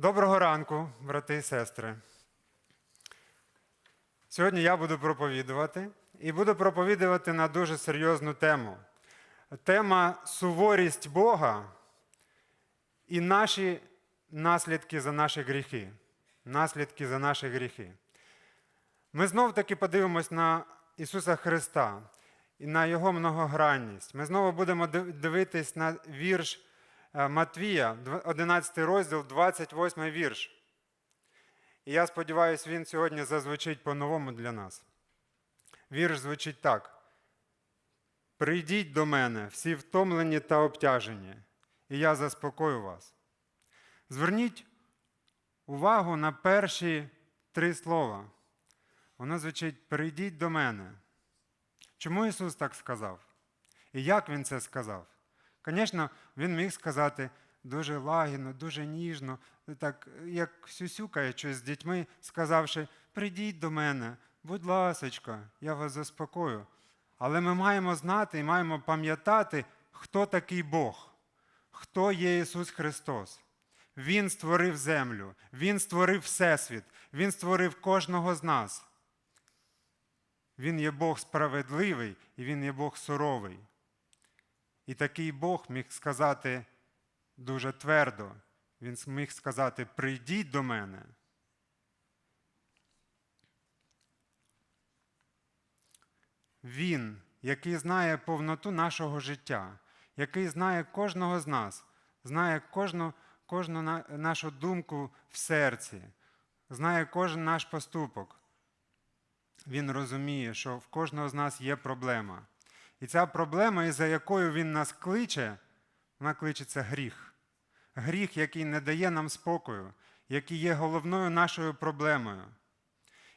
Доброго ранку, брати і сестри. Сьогодні я буду проповідувати і буду проповідувати на дуже серйозну тему. Тема суворість Бога і наші наслідки за наші гріхи. Наслідки за наші гріхи. Ми знов таки подивимось на Ісуса Христа і на Його многогранність. Ми знову будемо дивитись на вірш Матвія, 11 розділ, 28 вірш. І я сподіваюся, він сьогодні зазвучить по-новому для нас. Вірш звучить так: Прийдіть до мене, всі втомлені та обтяжені, і я заспокою вас. Зверніть увагу на перші три слова. Воно звучить: Прийдіть до мене. Чому Ісус так сказав? І як Він це сказав? Звісно, Він міг сказати дуже лагідно, дуже ніжно, так як сюсюкає щось з дітьми, сказавши: Прийдіть до мене, будь ласочка, я вас заспокою. Але ми маємо знати і маємо пам'ятати, хто такий Бог, хто є Ісус Христос. Він створив землю, Він створив Всесвіт, Він створив кожного з нас. Він є Бог справедливий і Він є Бог суровий. І такий Бог міг сказати дуже твердо. Він міг сказати: прийдіть до мене. Він, який знає повноту нашого життя, який знає кожного з нас, знає кожну, кожну на- нашу думку в серці, знає кожен наш поступок. Він розуміє, що в кожного з нас є проблема. І ця проблема, із-за якою він нас кличе, вона кличеться гріх. Гріх, який не дає нам спокою, який є головною нашою проблемою.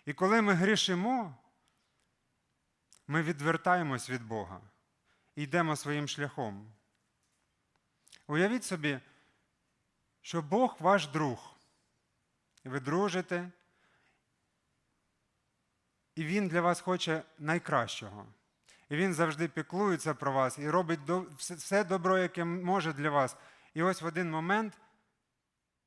І коли ми грішимо, ми відвертаємось від Бога і йдемо своїм шляхом. Уявіть собі, що Бог ваш друг, і ви дружите, і Він для вас хоче найкращого. І Він завжди піклується про вас і робить все- добро, яке може для вас. І ось в один момент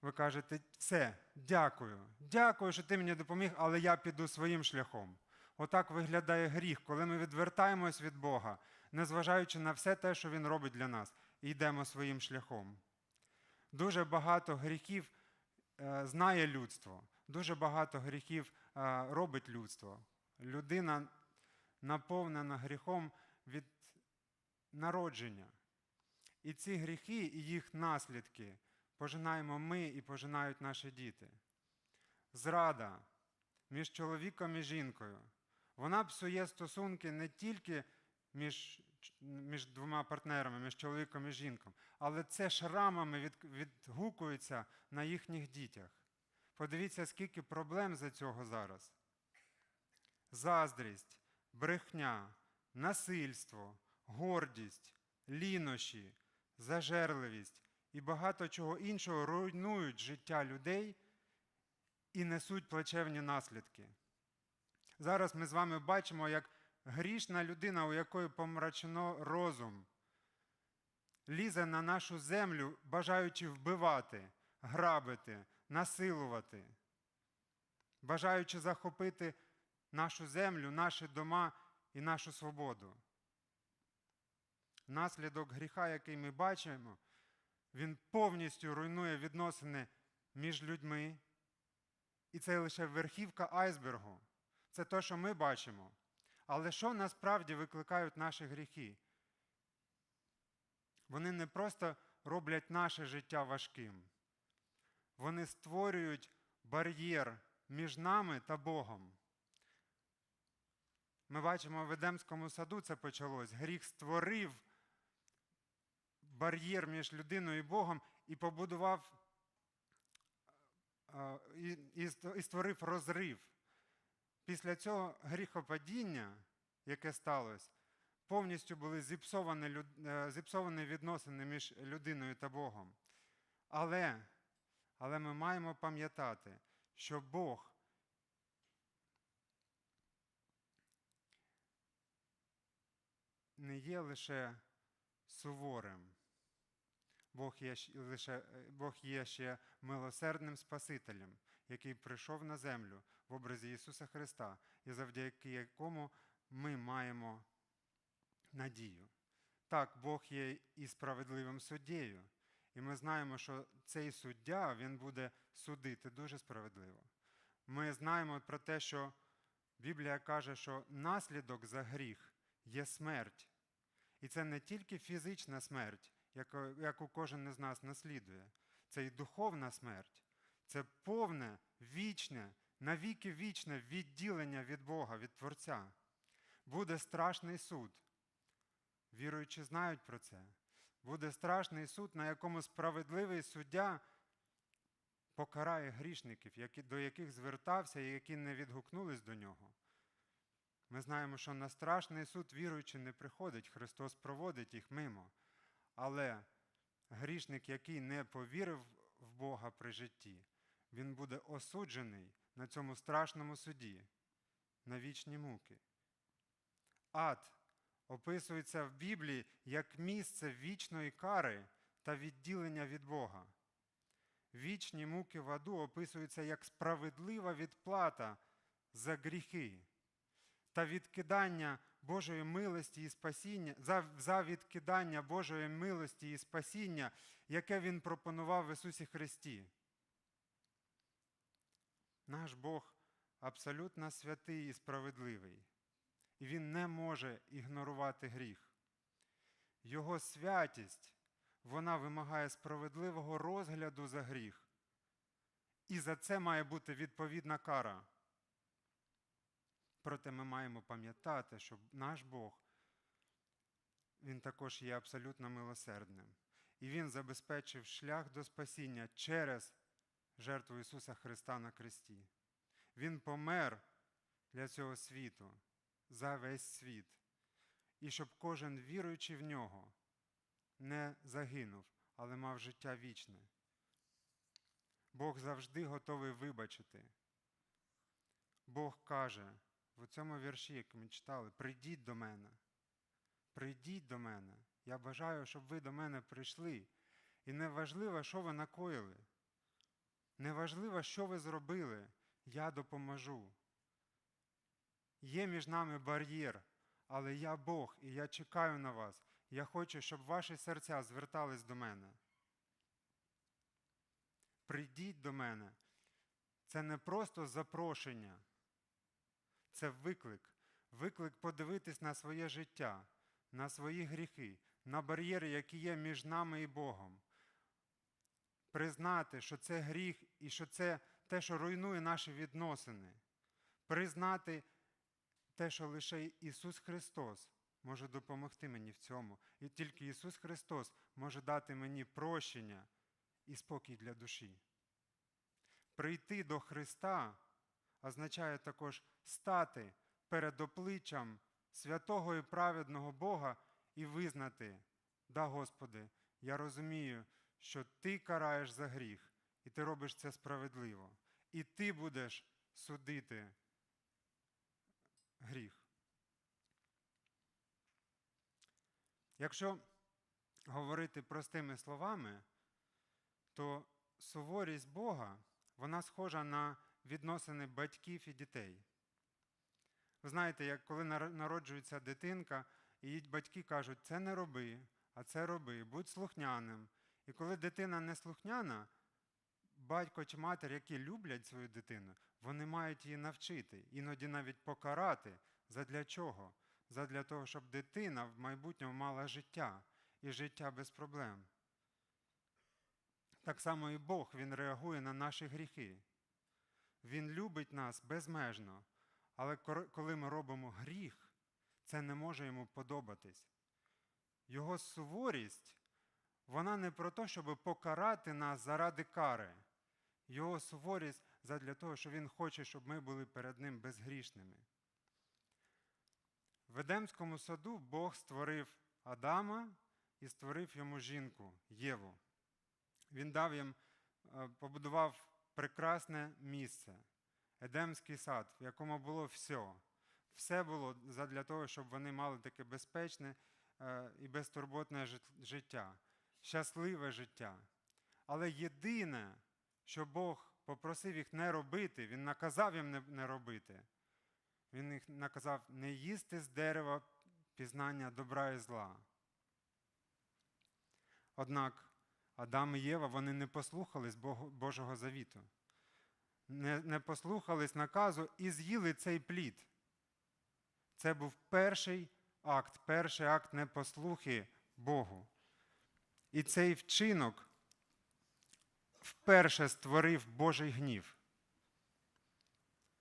ви кажете, все, дякую, дякую, що ти мені допоміг, але я піду своїм шляхом. Отак виглядає гріх, коли ми відвертаємось від Бога, незважаючи на все те, що Він робить для нас, і йдемо своїм шляхом. Дуже багато гріхів е, знає людство, дуже багато гріхів е, робить людство. Людина наповнена гріхом від народження. І ці гріхи і їх наслідки пожинаємо ми і пожинають наші діти. Зрада між чоловіком і жінкою. Вона псує стосунки не тільки між, між двома партнерами, між чоловіком і жінком, але це шрамами від, відгукується на їхніх дітях. Подивіться, скільки проблем за цього зараз. Заздрість, брехня, насильство, гордість, лінощі, зажерливість і багато чого іншого руйнують життя людей і несуть плачевні наслідки. Зараз ми з вами бачимо, як грішна людина, у якої помрачено розум, лізе на нашу землю, бажаючи вбивати, грабити, насилувати, бажаючи захопити нашу землю, наші дома і нашу свободу. Наслідок гріха, який ми бачимо, він повністю руйнує відносини між людьми. І це лише верхівка айсбергу. Це те, що ми бачимо. Але що насправді викликають наші гріхи? Вони не просто роблять наше життя важким. Вони створюють бар'єр між нами та Богом. Ми бачимо в Едемському саду це почалось. Гріх створив бар'єр між людиною і Богом і побудував е, і, і ст- і створив розрив. Після цього гріхопадіння, яке сталося, повністю були зіпсовані, е, зіпсовані відносини між людиною та Богом. Але, але ми маємо пам'ятати, що Бог не є лише суворим. Бог є, лише, е, Бог є ще милосердним Спасителем, який прийшов на землю в образі Ісуса Христа, і завдяки якому ми маємо надію. Так, Бог є і справедливим суддєю, і ми знаємо, що цей суддя він буде судити дуже справедливо. Ми знаємо про те, що Біблія каже, що наслідок за гріх є смерть. І це не тільки фізична смерть, яку, кожен із нас наслідує, це і духовна смерть, це повне, вічне, навіки вічне відділення від Бога, від Творця. Буде страшний суд. Віруючі знають про це. Буде страшний суд, на якому справедливий суддя покарає грішників, до яких звертався і які не відгукнулись до нього. Ми знаємо, що на страшний суд віруючи не приходить, Христос проводить їх мимо. Але грішник, який не повірив в Бога при житті, він буде осуджений на цьому страшному суді, на вічні муки. Ад описується в Біблії як місце вічної кари та відділення від Бога. Вічні муки в аду описуються як справедлива відплата за гріхи та відкидання Божої милості і спасіння, за, за відкидання Божої милості і спасіння, яке Він пропонував в Ісусі Христі. Наш Бог абсолютно святий і справедливий, і Він не може ігнорувати гріх. Його святість вона вимагає справедливого розгляду за гріх. І за це має бути відповідна кара. Проте ми маємо пам'ятати, що наш Бог, Він також є абсолютно милосердним. І Він забезпечив шлях до спасіння через жертву Ісуса Христа на Христі. Він помер для цього світу, за весь світ. І щоб кожен віруючий в нього не загинув, але мав життя вічне. Бог завжди готовий вибачити. Бог каже в цьому вірші, як ми читали, прийдіть до мене. Прийдіть до мене. Я бажаю, щоб ви до мене прийшли. І не важливо, що ви накоїли. Не важливо, що ви зробили. Я допоможу. Є між нами бар'єр, але я Бог, і я чекаю на вас. Я хочу, щоб ваші серця звертались до мене. Прийдіть до мене. Це не просто запрошення, це виклик. Виклик подивитись на своє життя, на свої гріхи, на бар'єри, які є між нами і Богом. Признати, що це гріх і що це те, що руйнує наші відносини. Признати те, що лише Ісус Христос може допомогти мені в цьому. І тільки Ісус Христос може дати мені прощення і спокій для душі. Прийти до Христа означає також стати перед обличчям святого і праведного Бога і визнати, да, Господи, я розумію, що Ти караєш за гріх, і Ти робиш це справедливо. І Ти будеш судити гріх. Якщо говорити простими словами, то суворість Бога вона схожа на відносини батьків і дітей. Ви знаєте, як коли народжується дитинка, і їй батьки кажуть, це не роби, а це роби, будь слухняним. І коли дитина не слухняна, батько чи матір, які люблять свою дитину, вони мають її навчити, іноді навіть покарати. Задля чого? Задля того, щоб дитина в майбутньому мала життя і життя без проблем. Так само і Бог Він реагує на наші гріхи. Він любить нас безмежно, але коли ми робимо гріх, це не може йому подобатись. Його суворість, вона не про те, щоб покарати нас заради кари. Його суворість задля того, що Він хоче, щоб ми були перед Ним безгрішними. В Едемському саду Бог створив Адама і створив йому жінку Єву. Він дав їм, е, побудував прекрасне місце, Едемський сад, в якому було все. Все було для того, щоб вони мали таке безпечне е, і безтурботне життя. щасливе життя. Але єдине, що Бог попросив їх не робити, Він наказав їм не, робити. Він їх наказав не їсти з дерева пізнання добра і зла. Однак Адам і Єва вони не послухались Божого завіту, не, не послухались наказу і з'їли цей плід. Це був перший акт, перший акт непослухи Богу. І цей вчинок вперше створив Божий гнів.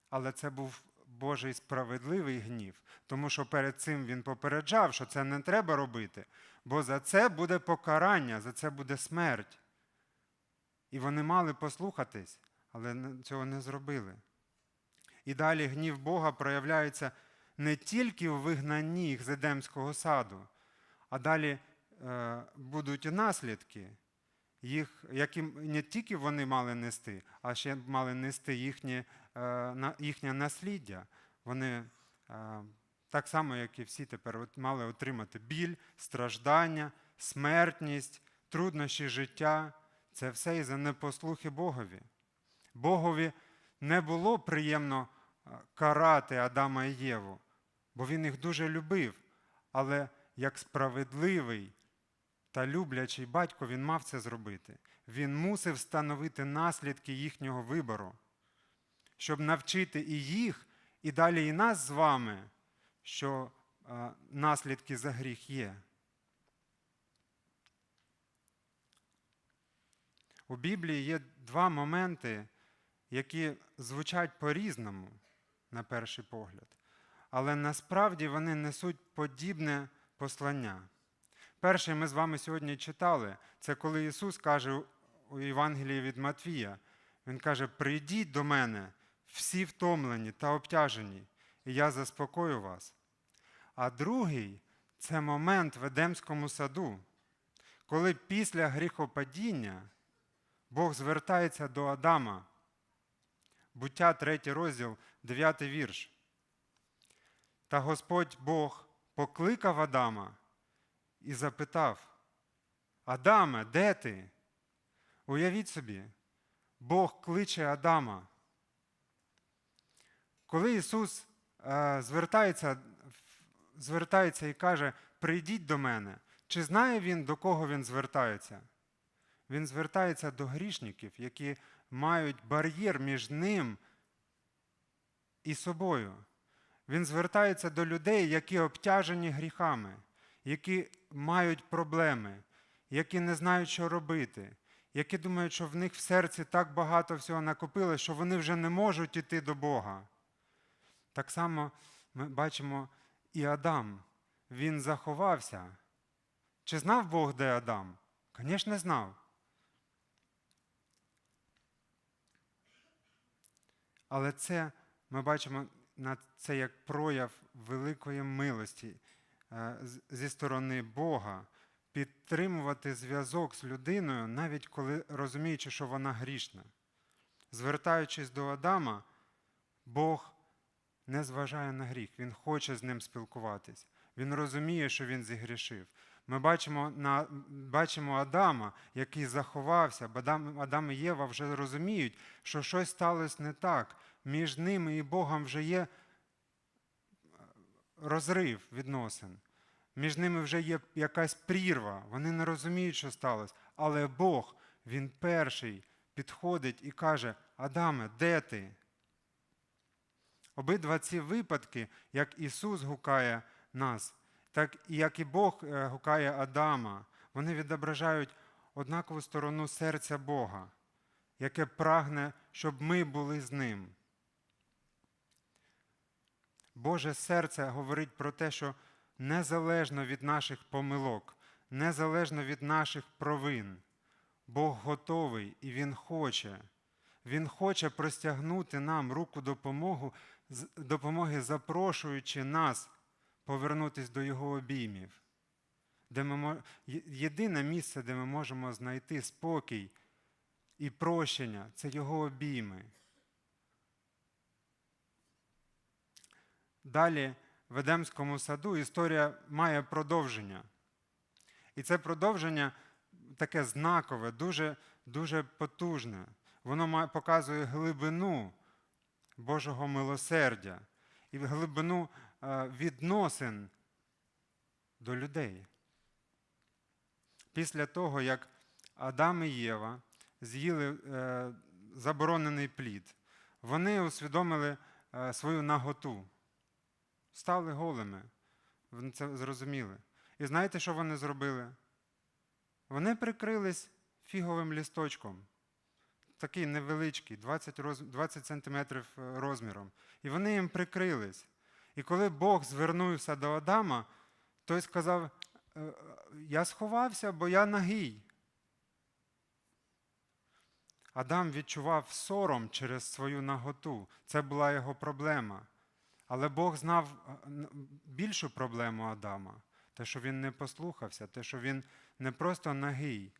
Але це був Божий справедливий гнів, тому що перед цим він попереджав, що це не треба робити, бо за це буде покарання, за це буде смерть. І вони мали послухатись, але цього не зробили. І далі гнів Бога проявляється не тільки у вигнанні їх з Едемського саду, а далі е, будуть наслідки, їх, які не тільки вони мали нести, а ще мали нести їхнє, е, їхнє насліддя. Вони е, так само, як і всі тепер, мали отримати біль, страждання, смертність, труднощі життя. Це все із-за непослухи Богові. Богові не було приємно е, карати Адама і Єву, бо він їх дуже любив, але як справедливий та люблячий батько він мав це зробити. Він мусив встановити наслідки їхнього вибору, щоб навчити і їх, і далі і нас з вами, що е, наслідки за гріх є. У Біблії є два моменти, які звучать по-різному, на перший погляд, але насправді вони несуть подібне послання. Перший ми з вами сьогодні читали, це коли Ісус каже у Євангелії від Матвія, Він каже: Прийдіть до мене, всі втомлені та обтяжені, і я заспокою вас. А другий це момент в Едемському саду, коли після гріхопадіння Бог звертається до Адама. Буття 3 розділ, 9 вірш. Та Господь Бог покликав Адама і запитав: Адаме, де ти? Уявіть собі, Бог кличе Адама. Коли Ісус е, звертається, звертається і каже, прийдіть до мене, чи знає Він, до кого Він звертається? Він звертається до грішників, які мають бар'єр між ним і собою. Він звертається до людей, які обтяжені гріхами, які мають проблеми, які не знають, що робити, які думають, що в них в серці так багато всього накопилось, що вони вже не можуть іти до Бога. Так само ми бачимо і Адам. Він заховався. Чи знав Бог, де Адам? Звісно, знав. Але це ми бачимо на це як прояв великої милості е, зі сторони Бога підтримувати зв'язок з людиною, навіть коли розуміючи, що вона грішна. Звертаючись до Адама, Бог не зважає на гріх, Він хоче з ним спілкуватись. Він розуміє, що він зігрішив. Ми бачимо, на, бачимо Адама, який заховався, бо Адам, Адам і Єва вже розуміють, що щось сталося не так. Між ними і Богом вже є е, розрив відносин. Між ними вже є якась прірва. Вони не розуміють, що сталося. Але Бог, Він перший підходить і каже: Адаме, де ти? Обидва ці випадки, як Ісус гукає нас, так як і Бог е, гукає Адама, вони відображають однакову сторону серця Бога, яке прагне, щоб ми були з Ним. Боже серце говорить про те, що незалежно від наших помилок, незалежно від наших провин, Бог готовий і Він хоче. Він хоче простягнути нам руку допомоги, запрошуючи нас повернутися до Його обіймів. Де ми, єдине місце, де ми можемо знайти спокій і прощення це Його обійми. Далі в Едемському саду історія має продовження. І це продовження таке знакове, дуже, дуже потужне. Воно показує глибину Божого милосердя і глибину відносин до людей. Після того, як Адам і Єва з'їли е, заборонений плід, вони усвідомили е, свою наготу, стали голими. Вони це зрозуміли. І знаєте, що вони зробили? Вони прикрились фіговим лісточком, такий невеличкий, 20, роз, 20 сантиметрів е, розміром. І вони їм прикрились. І коли Бог звернувся до Адама, той сказав: «Е, Я сховався, бо я нагий. Адам відчував сором через свою наготу. Це була його проблема. Але Бог знав е, більшу проблему Адама, те, що він не послухався, те, що він не просто нагий,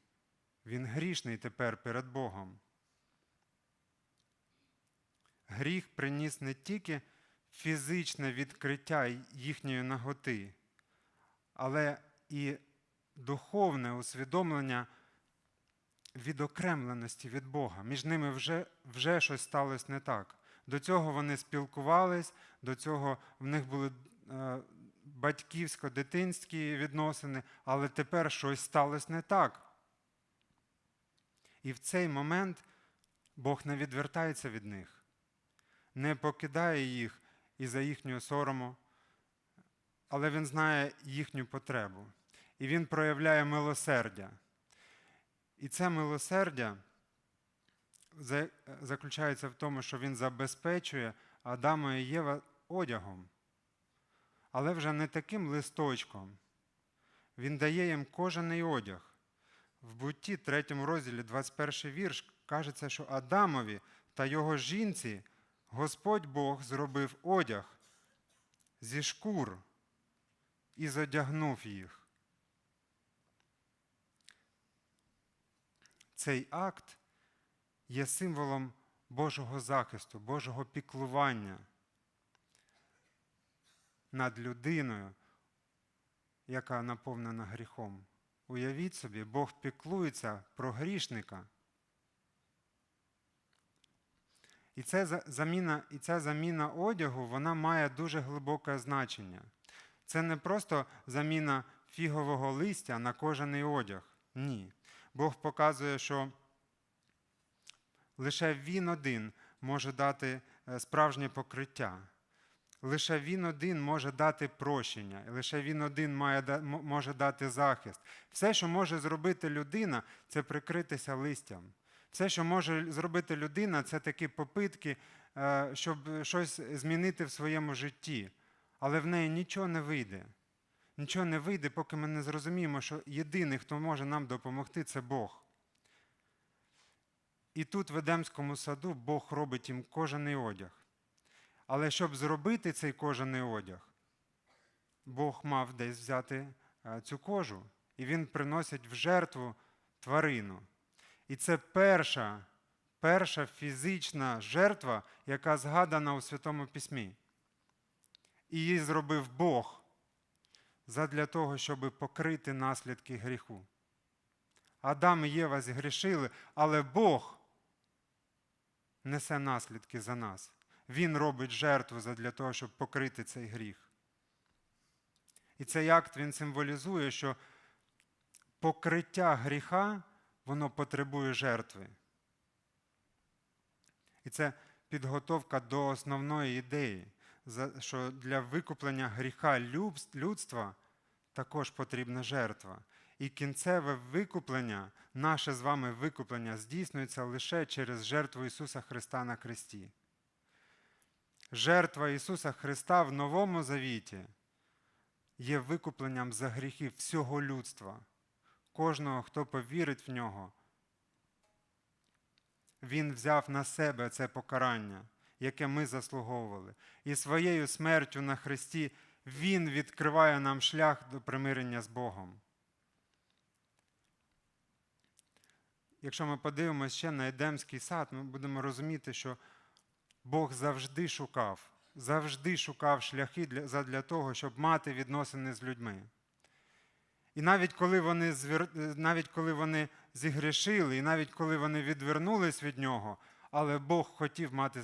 він грішний тепер перед Богом. Гріх приніс не тільки фізичне відкриття їхньої наготи, але і духовне усвідомлення відокремленості від Бога. Між ними вже, вже щось сталося не так. До цього вони спілкувались, до цього в них були е, батьківсько-дитинські відносини, але тепер щось сталося не так. І в цей момент Бог не відвертається від них, не покидає їх із-за їхнього сорому, але Він знає їхню потребу. І Він проявляє милосердя. І це милосердя заключається в тому, що він забезпечує Адама і Єва одягом, але вже не таким листочком. Він дає їм кожаний одяг. В бутті, 3 розділі, 21 вірш, кажеться, що Адамові та його жінці Господь Бог зробив одяг зі шкур і задягнув їх. Цей акт є символом Божого захисту, Божого піклування над людиною, яка наповнена гріхом. Уявіть собі, Бог піклується про грішника. І, за- заміна, і ця заміна одягу вона має дуже глибоке значення. Це не просто заміна фігового листя на кожаний одяг. Ні. Бог показує, що лише Він один може дати е, справжнє покриття. Лише Він один може дати прощення, лише Він один має, може дати захист. Все, що може зробити людина, це прикритися листям. Все, що може зробити людина, це такі попитки, е, щоб щось змінити в своєму житті. Але в неї нічого не вийде. Нічого не вийде, поки ми не зрозуміємо, що єдиний, хто може нам допомогти, це Бог. І тут в Едемському саду Бог робить їм кожаний одяг. Але щоб зробити цей кожаний одяг, Бог мав десь взяти е, цю кожу, і він приносить в жертву тварину. І це перша, перша фізична жертва, яка згадана у Святому Письмі. І її зробив Бог задля того, щоб покрити наслідки гріху. Адам і Єва згрішили, але Бог несе наслідки за нас. Він робить жертву задля того, щоб покрити цей гріх. І цей акт він символізує, що покриття гріха воно потребує жертви. І це підготовка до основної ідеї, що для викуплення гріха людства також потрібна жертва. І кінцеве викуплення, наше з вами викуплення, здійснюється лише через жертву Ісуса Христа на Христі. Жертва Ісуса Христа в Новому Завіті є викупленням за гріхи всього людства, кожного, хто повірить в нього. Він взяв на себе це покарання, яке ми заслуговували. І своєю смертю на Христі Він відкриває нам шлях до примирення з Богом. Якщо ми подивимося ще на Едемський сад, ми будемо розуміти, що Бог завжди шукав, завжди шукав шляхи для, того, щоб мати відносини з людьми. І навіть коли вони, звір... навіть коли вони зігрішили, і навіть коли вони відвернулись від нього, але Бог хотів мати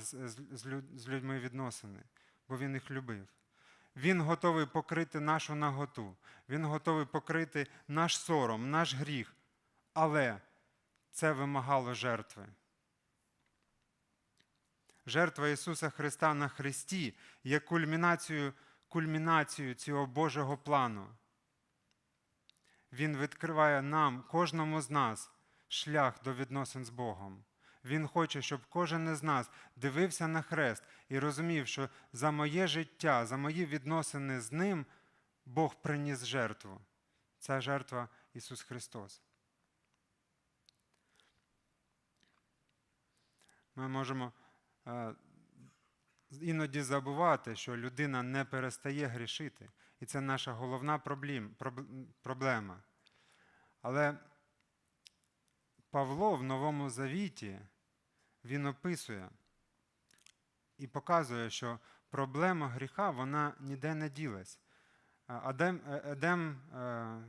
з людьми відносини, бо Він їх любив. Він готовий покрити нашу наготу, Він готовий покрити наш сором, наш гріх. Але це вимагало жертви. Жертва Ісуса Христа на Христі є кульмінацією, кульмінацією цього Божого плану. Він відкриває нам, кожному з нас, шлях до відносин з Богом. Він хоче, щоб кожен із нас дивився на хрест і розумів, що за моє життя, за мої відносини з ним Бог приніс жертву. Ця жертва Ісус Христос. Ми можемо е, іноді забувати, що людина не перестає грішити. І це наша головна проблем, проблема. Але Павло в Новому Завіті він описує і показує, що проблема гріха вона ніде не ділась. Адем, е, Едем, е,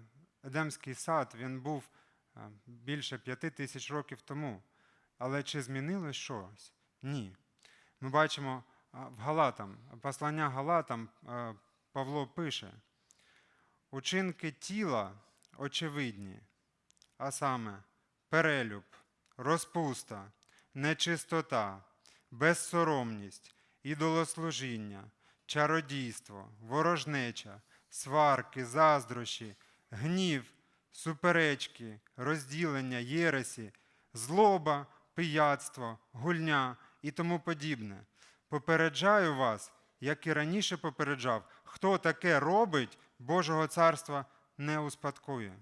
Едемський сад він був е, більше п'яти тисяч років тому. Але чи змінилось щось? Ні. Ми бачимо в Галатам, послання Галатам Павло пише: учинки тіла очевидні, а саме перелюб, розпуста, нечистота, безсоромність, ідолослужіння, чародійство, ворожнеча, сварки, заздрощі, гнів, суперечки, розділення, єресі, злоба, пияцтво, гульня і тому подібне. Попереджаю вас, як і раніше попереджав, хто таке робить, Божого царства не успадкує.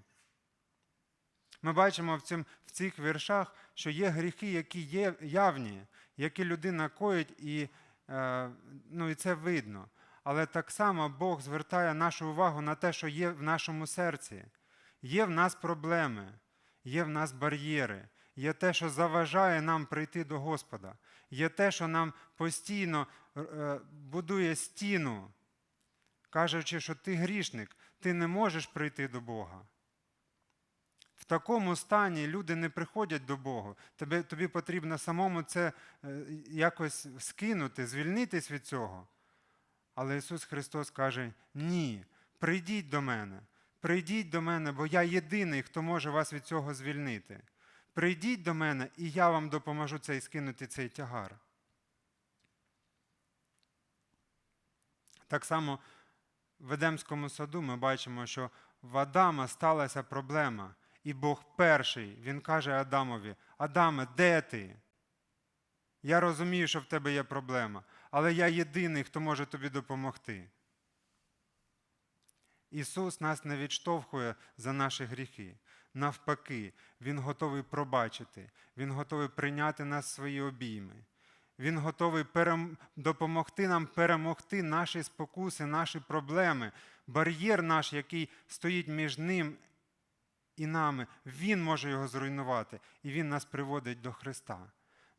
Ми бачимо в, цим, в цих віршах, що є гріхи, які є явні, які людина коїть, і, е, ну, і це видно. Але так само Бог звертає нашу увагу на те, що є в нашому серці. Є в нас проблеми, є в нас бар'єри, є те, що заважає нам прийти до Господа, є те, що нам постійно е, будує стіну, кажучи, що ти грішник, ти не можеш прийти до Бога. В такому стані люди не приходять до Бога. Тобі, тобі потрібно самому це е, якось скинути, звільнитись від цього. Але Ісус Христос каже: ні, прийдіть до мене, прийдіть до мене, бо я єдиний, хто може вас від цього звільнити. Прийдіть до мене, і я вам допоможу цей скинути цей тягар. Так само в Едемському саду ми бачимо, що в Адама сталася проблема. І Бог перший, він каже Адамові: Адаме, де ти? Я розумію, що в тебе є проблема, але я єдиний, хто може тобі допомогти. Ісус нас не відштовхує за наші гріхи. Навпаки, Він готовий пробачити, Він готовий прийняти нас в свої обійми. Він готовий допомогти нам перемогти наші спокуси, наші проблеми, бар'єр наш, який стоїть між ним і нами, Він може його зруйнувати, і Він нас приводить до Христа.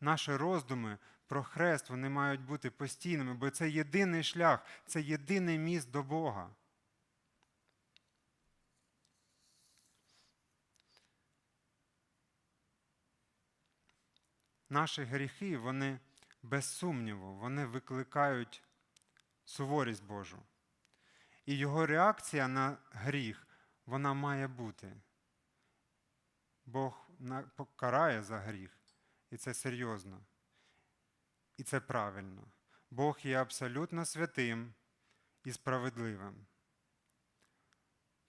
Наші роздуми про хрест вони мають бути постійними, бо це єдиний шлях, це єдиний міст до Бога. Наші гріхи, вони без сумніву, вони викликають суворість Божу. І його реакція на гріх, вона має бути. Бог покарає за гріх, і це серйозно. І це правильно. Бог є абсолютно святим і справедливим.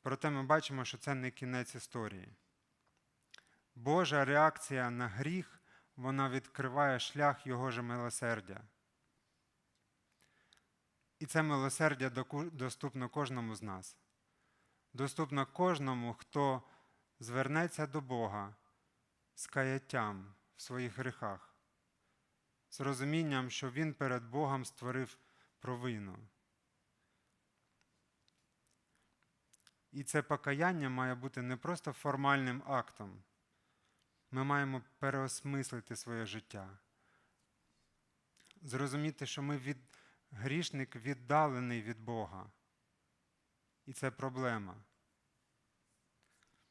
Проте ми бачимо, що це не кінець історії. Божа реакція на гріх, вона відкриває шлях Його же милосердя. І це милосердя доступно кожному з нас. Доступно кожному, хто звернеться до Бога з каяттям в своїх гріхах, з розумінням, що Він перед Богом створив провину. І це покаяння має бути не просто формальним актом. Ми маємо переосмислити своє життя. Зрозуміти, що ми від... грішник віддалений від Бога. І це проблема.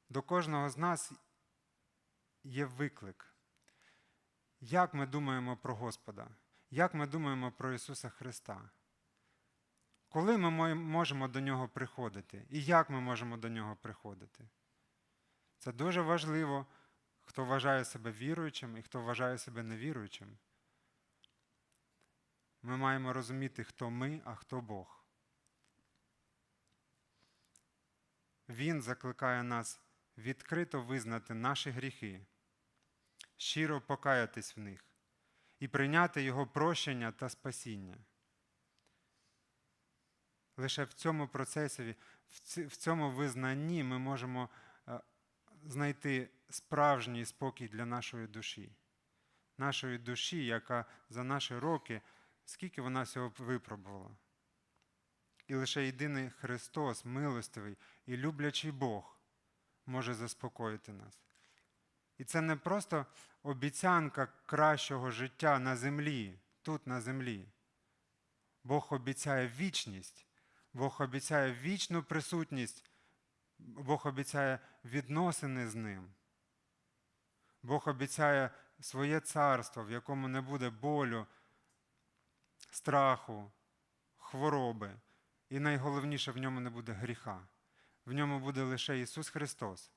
До кожного з нас є виклик. Як ми думаємо про Господа? Як ми думаємо про Ісуса Христа? Коли ми можемо до Нього приходити? І як ми можемо до Нього приходити? Це дуже важливо, хто вважає себе віруючим і хто вважає себе невіруючим. Ми маємо розуміти, хто ми, а хто Бог. Він закликає нас відкрито визнати наші гріхи, щиро покаятись в них і прийняти Його прощення та спасіння. Лише в цьому процесі, в цьому визнанні ми можемо е, знайти справжній спокій для нашої душі, нашої душі, яка за наші роки, скільки вона всього випробувала. І лише єдиний Христос, милостивий і люблячий Бог, може заспокоїти нас. І це не просто обіцянка кращого життя на землі, тут на землі. Бог обіцяє вічність, Бог обіцяє вічну присутність, Бог обіцяє відносини з ним. Бог обіцяє своє царство, в якому не буде болю, страху, хвороби. І найголовніше, в ньому не буде гріха. В ньому буде лише Ісус Христос,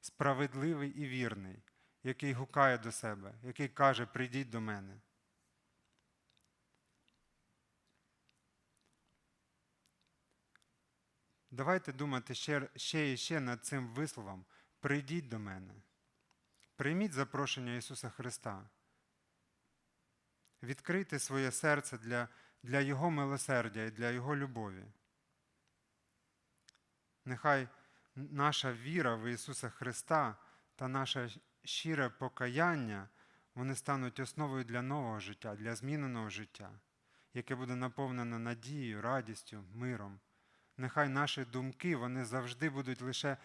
справедливий і вірний, який гукає до себе, який каже: Прийдіть до мене. Давайте думати ще, ще і ще над цим висловом. Прийдіть до мене. Прийміть запрошення Ісуса Христа. Відкрийте своє серце для, для Його милосердя і для Його любові. Нехай наша віра в Ісуса Христа та наше щире покаяння вони стануть основою для нового життя, для зміненого життя, яке буде наповнене надією, радістю, миром. Нехай наші думки вони завжди будуть лише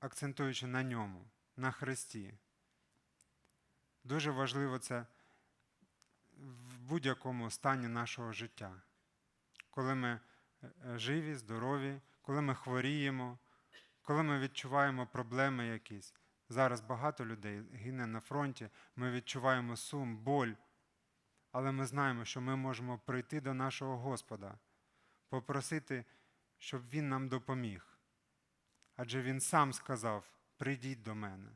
акцентуючи на ньому, на Христі. Дуже важливо це в будь-якому стані нашого життя, коли ми е, живі, здорові, коли ми хворіємо, коли ми відчуваємо проблеми якісь. Зараз багато людей гине на фронті, ми відчуваємо сум, боль, але ми знаємо, що ми можемо прийти до нашого Господа, попросити, щоб Він нам допоміг. Адже Він сам сказав: прийдіть до мене.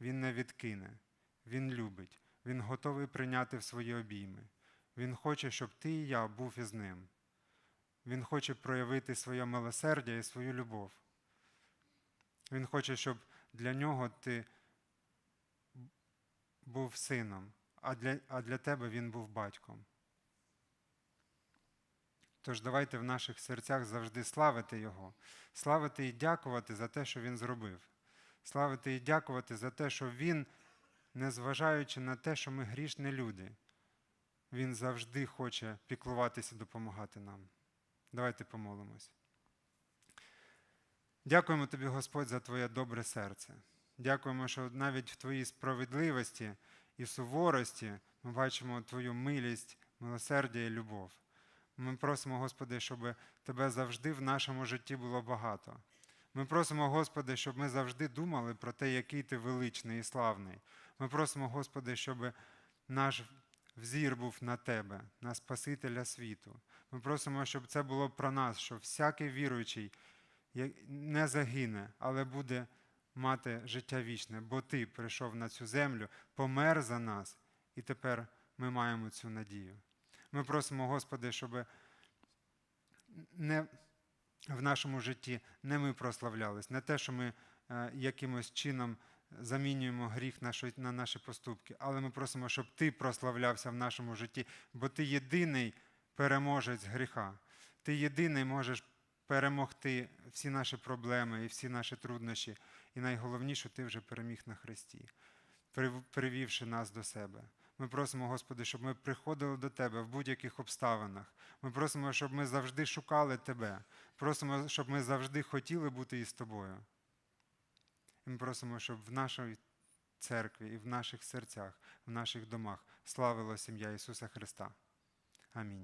Він не відкине, Він любить, Він готовий прийняти в свої обійми. Він хоче, щоб ти і я був із ним. Він хоче проявити своє милосердя і свою любов. Він хоче, щоб для нього ти був сином, а для, а для тебе він був батьком. Тож давайте в наших серцях завжди славити Його, славити і дякувати за те, що Він зробив. Славити і дякувати за те, що Він, незважаючи на те, що ми грішні люди, Він завжди хоче піклуватися і допомагати нам. Давайте помолимось. Дякуємо тобі, Господь, за Твоє добре серце. Дякуємо, що навіть в Твоїй справедливості і суворості ми бачимо Твою милість, милосердя і любов. Ми просимо, Господи, щоб Тебе завжди в нашому житті було багато. Ми просимо, Господи, щоб ми завжди думали про те, який Ти величний і славний. Ми просимо, Господи, щоб наш взір був на Тебе, на Спасителя світу. Ми просимо, щоб це було про нас, що всякий віруючий не загине, але буде мати життя вічне, бо Ти прийшов на цю землю, помер за нас, і тепер ми маємо цю надію. Ми просимо, Господи, щоб не в нашому житті не ми прославлялись, не те, що ми е, якимось чином замінюємо гріх на наші поступки, але ми просимо, щоб Ти прославлявся в нашому житті, бо Ти єдиний переможець гріха. Ти єдиний можеш перемогти всі наші проблеми і всі наші труднощі. І найголовніше, ти вже переміг на Христі, привівши нас до себе. Ми просимо, Господи, щоб ми приходили до Тебе в будь-яких обставинах. Ми просимо, щоб ми завжди шукали Тебе. Просимо, щоб ми завжди хотіли бути із Тобою. І ми просимо, щоб в нашій церкві і в наших серцях, в наших домах славило сім'я Ісуса Христа. Амінь.